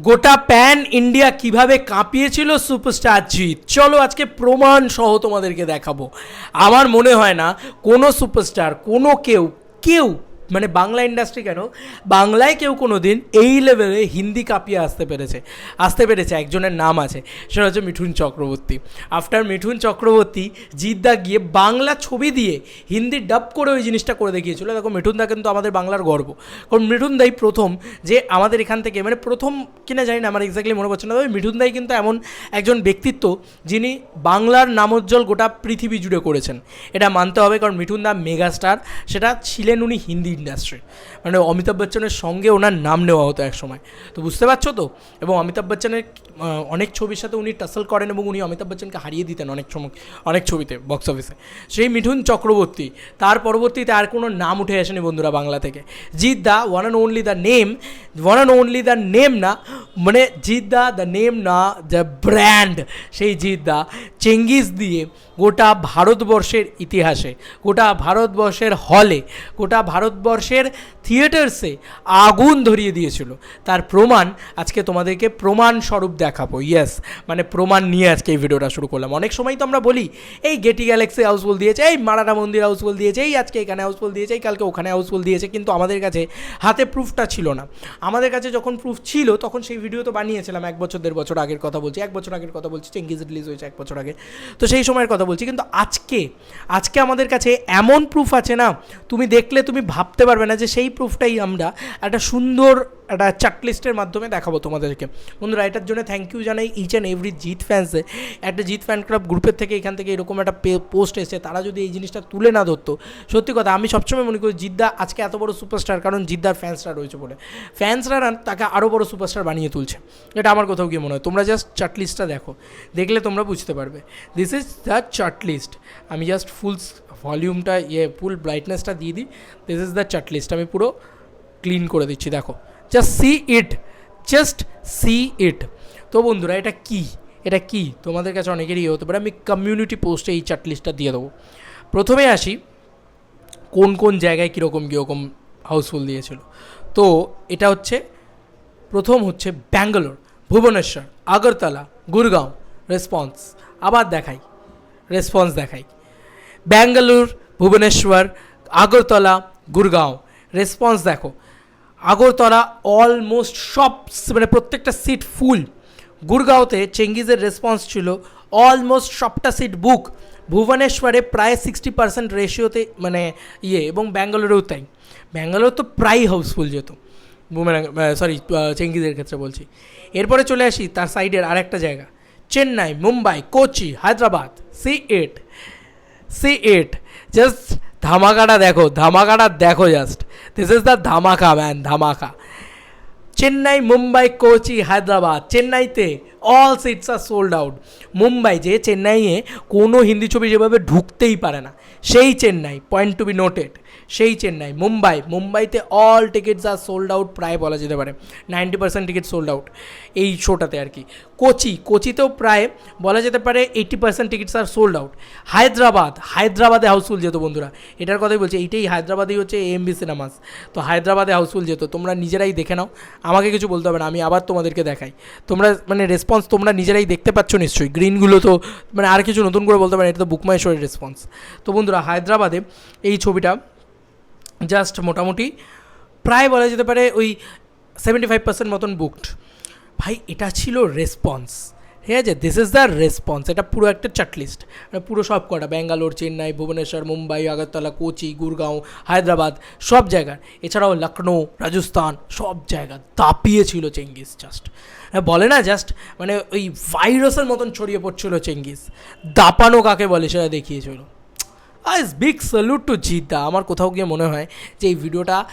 গোটা pan India কীভাবে কাঁপিয়েছিল superstar Jeet? চলো আজকে প্রমাণ সহ তোমাদেরকে দেখাবো। আমার মনে হয় না কোনো সুপারস্টার, কোনো কেউ কেউ মানে বাংলা ইন্ডাস্ট্রি কেন? বাংলায় কেউ কোনো দিন এই লেভেলে হিন্দি কাঁপিয়ে আসতে পেরেছে। আসতে পেরেছে, একজনের নাম আছে, সেটা হচ্ছে মিঠুন চক্রবর্তী। আফটার মিঠুন চক্রবর্তী, জিদ্দা গিয়ে বাংলা ছবি দিয়ে হিন্দি ডাব করে ওই জিনিসটা করে দেখিয়েছিল। দেখো, মিঠুন দা কিন্তু আমাদের বাংলার গর্ব। কারণ মিঠুন দাই প্রথম যে আমাদের এখান থেকে মানে প্রথম কিনা জানি না, আমার এক্স্যাক্টলি মনে পড়ছে না। তবে মিঠুন দাই কিন্তু এমন একজন ব্যক্তিত্ব যিনি বাংলার নামোজ্জ্বল গোটা পৃথিবী জুড়ে করেছেন। এটা মানতে হবে, কারণ মিঠুন দা মেগাস্টার। সেটা ছিলেন উনি হিন্দি ইন্ডাস্ট্রি মানে অমিতাভ বচ্চনের সঙ্গে ওনার নাম নেওয়া হতো এক সময়। তো বুঝতে পারছ তো? এবং অমিতাভ বচ্চনের অনেক ছবির সাথে উনি টাসল করেন এবং উনি অমিতাভ বচ্চনকে হারিয়ে দিতেন অনেক সময়, অনেক ছবিতে বক্স অফিসে সেই মিঠুন চক্রবর্তী, তার পরবর্তীতে আর কোনো নাম উঠে আসেনি বন্ধুরা বাংলা থেকে। Jeet da one and only the name one and only the name না মানে জিৎ দা দ্য নেম না দ্য ব্র্যান্ড সেই জিৎ দা, চেঙ্গিস দিয়ে গোটা ভারতবর্ষের ইতিহাসে, গোটা ভারতবর্ষের হলে গোটা ভারতবর্ষের থিয়েটার্সে আগুন ধরিয়ে দিয়েছিল। তার প্রমাণ আজকে তোমাদেরকে প্রমাণ স্বরূপ দেখাবো। ইয়েস মানে প্রমাণ নিয়ে আজকে এই ভিডিওটা শুরু করলাম। অনেক সময় তো আমরা বলি, এই গেটি গ্যালাক্সি হাউসফুল দিয়েছে, এই মারাঠা মন্দির হাউসফুল দিয়েছে, এই আজকে এখানে হাউসফুল দিয়েছে, এই কালকে ওখানে হাউসফুল দিয়েছে, কিন্তু আমাদের কাছে হাতে প্রুফটা ছিল না। আমাদের কাছে যখন প্রুফ ছিল, তখন সেই ভিডিও তো বানিয়েছিলাম এক বছর, দেড় বছর আগের কথা বলছি, এক বছর আগের কথা বলছি চেঙ্গিজ রিলিজ হয়েছে এক বছর আগে। তো সেই সময়ের কথা বলছি, কিন্তু আজকে আজকে আমাদের কাছে এমন প্রুফ আছে না, তুমি দেখলে তুমি ভাবতে পারবে না যে সেই প্রুফটাই আমরা। একটা সুন্দর একটা চাকলিস্টের মাধ্যমে দেখাবো তোমাদেরকে। বন্ধুরা, এটার জন্য থ্যাংক ইউ জানাই ইচ অ্যান্ড এভরি জিৎ ফ্যান্সে একটা জিৎ ফ্যান ক্লাব গ্রুপের থেকে এখান থেকে এরকম একটা পোস্ট এসে তারা যদি এই জিনিসটা তুলে না ধরতো, সত্যি কথা আমি সবসময় মনে করি জিদ্দা আজকে এত বড় সুপারস্টার কারণ জিদ্দার ফ্যান্সরা রয়েছে বলে। ফ্যান্সরা তাকে আরও বড় সুপারস্টার বানিয়ে তুলছে। এটা আমার কোথাও গিয়ে মনে হয়। তোমরা জাস্ট চার্টলিস্টটা দেখো, দেখলে তোমরা বুঝতে পারবে। দিস ইজ দ্য চার্টলিস্ট আমি জাস্ট ফুল ভলিউমটা ইয়ে ফুল ব্রাইটনেসটা দিয়ে দিই। দিস ইজ দ্য চার্টলিস্ট আমি পুরো ক্লিন করে দিচ্ছি, দেখো। Just see it just see it তো বন্ধুরা, এটা কি? এটা কি? তোমাদের কাছে অনেকেরই হতে পারে। আমি কমিউনিটি পোস্টে এই চার্টলিস্টটা দিয়ে দেবো। প্রথমে আসি, কোন কোন জায়গায় কীরকম কীরকম হাউসফুল দিয়েছিল। তো এটা হচ্ছে, প্রথম হচ্ছে ব্যাঙ্গালোর, ভুবনেশ্বর, আগরতলা, গুরগাঁও রেসপন্স আবার দেখাই রেসপন্স দেখাই। ব্যাঙ্গালোর, ভুবনেশ্বর, আগরতলা, গুরগাঁও রেসপন্স দেখো। আগরতলা অলমোস্ট সব মানে প্রত্যেকটা সিট ফুল গুরগাঁওতে চেঙ্গিজের রেসপন্স ছিল অলমোস্ট সবটা সিট বুক ভুবনেশ্বরে প্রায় সিক্সটি পার্সেন্ট রেশিওতে মানে ইয়ে এবং ব্যাঙ্গালোরেও তাই। ব্যাঙ্গালোর তো প্রায় হাউসফুল যেত। সরি চেঙ্গিজের ক্ষেত্রে বলছি। এরপরে চলে আসি তার সাইডের আরেকটা জায়গা। Chennai, Mumbai, Kochi, Hyderabad see it see it just ধামাকাটা দেখো ধামাকাটা দেখো just this is the dhamaka man dhamaka Chennai Mumbai Kochi Hyderabad চেন্নাইতে all seats are sold out Mumbai যে চেন্নাইয়ে কোনো হিন্দি ছবি যেভাবে ঢুকতেই পারে না, সেই Chennai point to be noted সেই চেন্নাই, মুম্বাই। মুম্বাইতে all tickets are sold out প্রায় বলা যেতে পারে। Ninety percent ticket sold out এই শোটাতে আর কি। কোচি, কোচিতেও প্রায় বলা যেতে পারে eighty percent tickets are sold out Hyderabad, হায়দ্রাবাদে হাউসফুল যেত বন্ধুরা। এটার কথাই বলছি, এইটাই হায়দ্রাবাদেই হচ্ছে এমবি সিনেমাস তো হায়দ্রাবাদে হাউসফুল যেত, তোমরা নিজেরাই দেখে নাও। আমাকে কিছু বলতে হবে না, আমি আবার তোমাদেরকে দেখাই। তোমরা মানে রেসপন্স তোমরা নিজেরাই দেখতে পাচ্ছ নিশ্চয়ই। গ্রিনগুলো তো মানে আর কিছু নতুন করে বলতে পারে এটা তো বুকমাইশোরের রেসপন্স তো বন্ধুরা, হায়দ্রাবাদে এই ছবিটা জাস্ট মোটামুটি প্রায় বলা যেতে পারে ওই সেভেন্টি ফাইভ পার্সেন্ট মতন বুকড ভাই, এটা ছিল রেসপন্স ঠিক আছে? দিস ইজ দ্য রেসপন্স এটা পুরো একটা চার্টলিস্ট পুরো সব কটা। ব্যাঙ্গালোর, চেন্নাই, ভুবনেশ্বর, মুম্বাই, আগরতলা, কোচি, গুরগাঁও, হায়দ্রাবাদ, সব জায়গার। এছাড়াও লখনৌ, রাজস্থান, সব জায়গা। দাপিয়েছিল চেঙ্গিস জাস্ট বলে না জাস্ট মানে ওই ভাইরাসের মতন ছড়িয়ে পড়ছিল চেঙ্গিস। দাপানো কাকে বলে সেটা দেখিয়েছিল। আইস বিগ স্যালুট টু জিদ্দা আমার কোথাও গিয়ে মনে হয় যে এই ভিডিওটা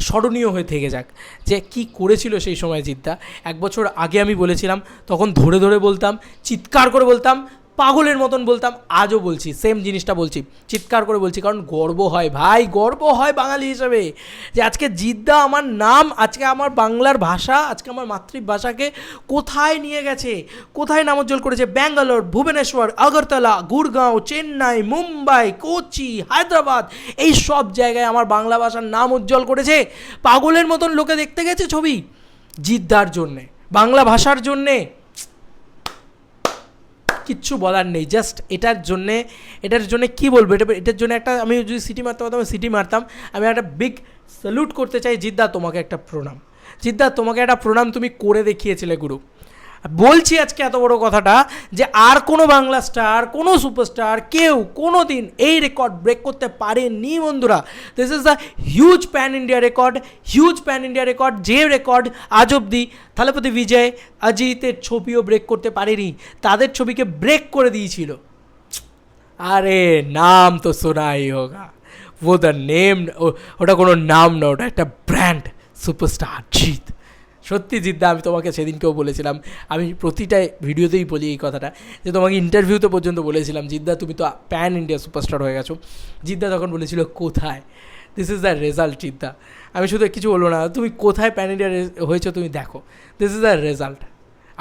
স্মরণীয় হয়ে থেকে যাক যে কি করেছিল সেই সময় জিদ্দা এক বছর আগে আমি বলেছিলাম, তখন ধরে ধরে বলতাম, চিৎকার করে বলতাম পাগলের মতন বলতাম, আজও বলছি সেম জিনিসটা বলছি, চিৎকার করে বলছি, কারণ গর্ব হয় ভাই, গর্ব হয় বাঙালি হিসাবে, যে আজকে জিদ্দা আমার নাম, আজকে আমার বাংলার ভাষা, আজকে আমার মাতৃভাষাকে কোথায় নিয়ে গেছে, কোথায় নামোজ্জ্বল করেছে, ব্যাঙ্গালোর, ভুবনেশ্বর, আগরতলা, গুরগাঁও, চেন্নাই, মুম্বাই, কোচি, হায়দ্রাবাদ, এই সব জায়গায় আমার বাংলা ভাষার নাম উজ্জ্বল করেছে, পাগলের মতন লোকে দেখতে গেছে ছবি, জিদ্দার জন্যে, বাংলা ভাষার জন্যে। কিচ্ছু বলার নেই। জাস্ট এটার জন্যে, এটার জন্য কি বলব? এটা, এটার জন্য একটা, আমি যদি সিটি মারতে পারতাম সিটি মারতাম। আমি একটা বিগ স্যালুট করতে চাই জিদ্দা তোমাকে একটা প্রণাম। জিদ্দা, তোমাকে একটা প্রণাম তুমি করে দেখিয়েছিলে, গুরু। বলছি আজকে এত বড় কথাটা যে আর কোনো বাংলা স্টার, কোনো সুপারস্টার কেউ কোনো দিন এই রেকর্ড ব্রেক করতে পারেনি বন্ধুরা। This is the huge pan India record huge pan India record যে রেকর্ড আজ অব্দি থালাপতি বিজয় অজিতের ছবিও ব্রেক করতে পারেনি, তাদের ছবিকে ব্রেক করে দিয়েছিল। আরে নাম তো শোনাই হোগা ও দ্য নেম ওটা কোনো নাম না, ওটা একটা ব্র্যান্ড সুপারস্টার জিৎ। সত্যি জিদ্দা, আমি তোমাকে সেদিনকেও বলেছিলাম, আমি প্রতিটা ভিডিওতেই বলি এই কথাটা, যে তোমাকে ইন্টারভিউতে পর্যন্ত বলেছিলাম, জিদ্দা তুমি তো প্যান ইন্ডিয়া সুপারস্টার হয়ে গেছো। জিদ্দা তখন বলেছিল, কোথায়? দিস ইজ দ্য রেজাল্ট জিদ্দা। আমি শুধু কিছু বলব না, তুমি কোথায় প্যান ইন্ডিয়া হয়েছো তুমি দেখো। দিস ইজ দ্য রেজাল্ট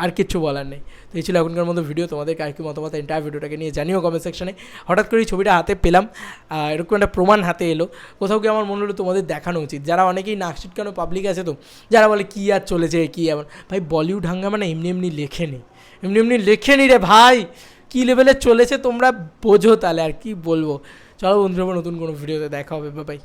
আর কিচ্ছু বলার নেই। তো এই ছিল এখনকার মতো ভিডিও তোমাদের আর কি মতামত? এন্টায়ার ভিডিওটাকে নিয়ে জানিও কমেন্ট সেকশনে হঠাৎ করে ছবিটা হাতে পেলাম। এরকম একটা প্রমাণ হাতে এলো। কোথাও কি আমার মনে হলো তোমাদের দেখানো উচিত। যারা অনেকেই নাক ছিটকানো পাবলিক আছে তো, যারা বলে কী আর চলেছে, কী এমন। ভাই বলিউড হাঙ্গামা না এমনি এমনি লেখেনি এমনি এমনি লেখেনি রে ভাই। কী লেভেলে চলেছে তোমরা বোঝো তাহলে। আর কি বলব? চলো বন্ধুরা নতুন কোনো ভিডিওতে দেখা হবে। বাই